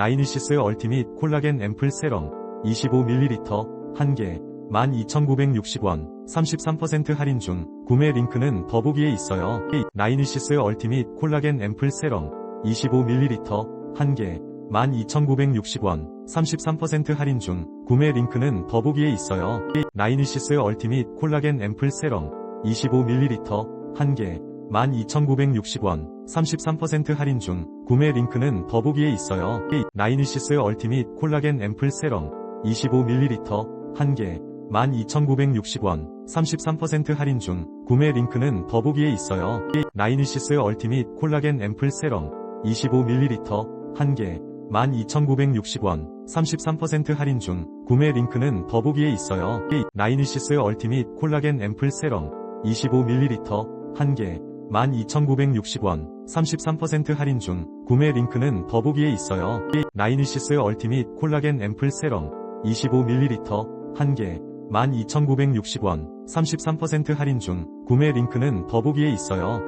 나이니시스 얼티밋 콜라겐 앰플 세럼 25ml 1개 12,960원 33% 할인 중 구매 링크는 더보기에 있어요. 나이니시스 얼티밋 콜라겐 앰플 세럼 25ml 1개 12,960원 33% 할인 중 구매 링크는 더보기에 있어요. 나이니시스 얼티밋 콜라겐 앰플 세럼 25ml 1개 12,960원 33% 할인 중 구매 링크는 더보기에 있어요. 나이니시스 얼티밋 콜라겐 앰플 세럼 25ml 1개 12,960원 33% 할인 중 구매 링크는 더보기에 있어요. 나이니시스 얼티밋 콜라겐 앰플 세럼 25ml 1개 12,960원 33% 할인 중 구매 링크는 더보기에 있어요. 나이니시스 얼티밋 콜라겐 앰플 세럼 25ml 1개 12,960원 33% 할인 중 구매 링크는 더보기에 있어요. 나이니시스 얼티밋 콜라겐 앰플 세럼 25ml 1개 12,960원 33% 할인 중 구매 링크는 더보기에 있어요.